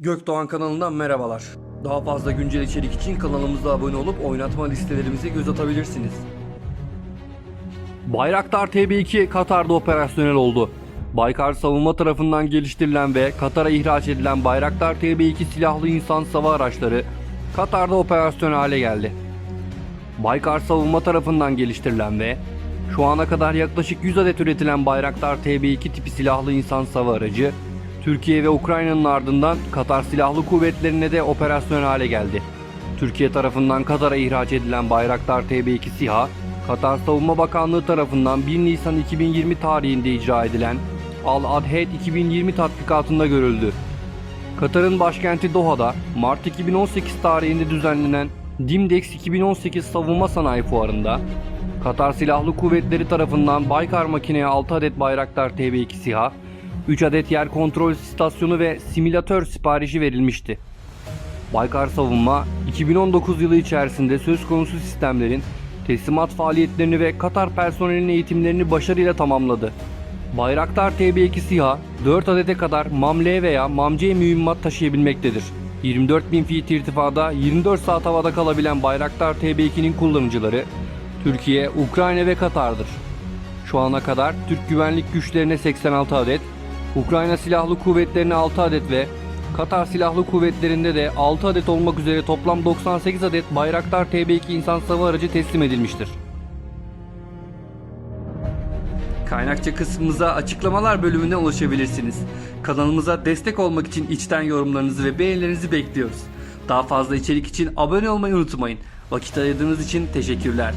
Gökdoğan kanalından merhabalar. Daha fazla güncel içerik için kanalımıza abone olup oynatma listelerimize göz atabilirsiniz. Bayraktar TB2 Katar'da operasyonel oldu. Baykar savunma tarafından geliştirilen ve Katar'a ihraç edilen Bayraktar TB2 silahlı insan sava araçları Katar'da operasyonel hale geldi. Baykar savunma tarafından geliştirilen ve şu ana kadar yaklaşık 100 adet üretilen Bayraktar TB2 tipi silahlı insan sava aracı Türkiye ve Ukrayna'nın ardından Katar Silahlı Kuvvetleri'ne de operasyonel hale geldi. Türkiye tarafından Katar'a ihraç edilen Bayraktar TB2 SİHA, Katar Savunma Bakanlığı tarafından 1 Nisan 2020 tarihinde icra edilen Al Adhed 2020 tatbikatında görüldü. Katar'ın başkenti Doha'da Mart 2018 tarihinde düzenlenen Dimdex 2018 Savunma Sanayi Fuarı'nda Katar Silahlı Kuvvetleri tarafından Baykar makineye 6 adet Bayraktar TB2 SİHA, 3 adet yer kontrol istasyonu ve simülatör siparişi verilmişti. Baykar Savunma 2019 yılı içerisinde söz konusu sistemlerin teslimat faaliyetlerini ve Katar personelinin eğitimlerini başarıyla tamamladı. Bayraktar TB2 SİHA 4 adete kadar MAM-L veya MAM-C mühimmat taşıyabilmektedir. 24.000 feet irtifada 24 saat havada kalabilen Bayraktar TB2'nin kullanıcıları Türkiye, Ukrayna ve Katar'dır. Şu ana kadar Türk güvenlik güçlerine 86 adet, Ukrayna Silahlı Kuvvetlerine 6 adet ve Katar Silahlı Kuvvetleri'nde de 6 adet olmak üzere toplam 98 adet Bayraktar TB2 insan sava aracı teslim edilmiştir. Kaynakça kısmımıza açıklamalar bölümüne ulaşabilirsiniz. Kanalımıza destek olmak için içten yorumlarınızı ve beğenilerinizi bekliyoruz. Daha fazla içerik için abone olmayı unutmayın. Vakit ayırdığınız için teşekkürler.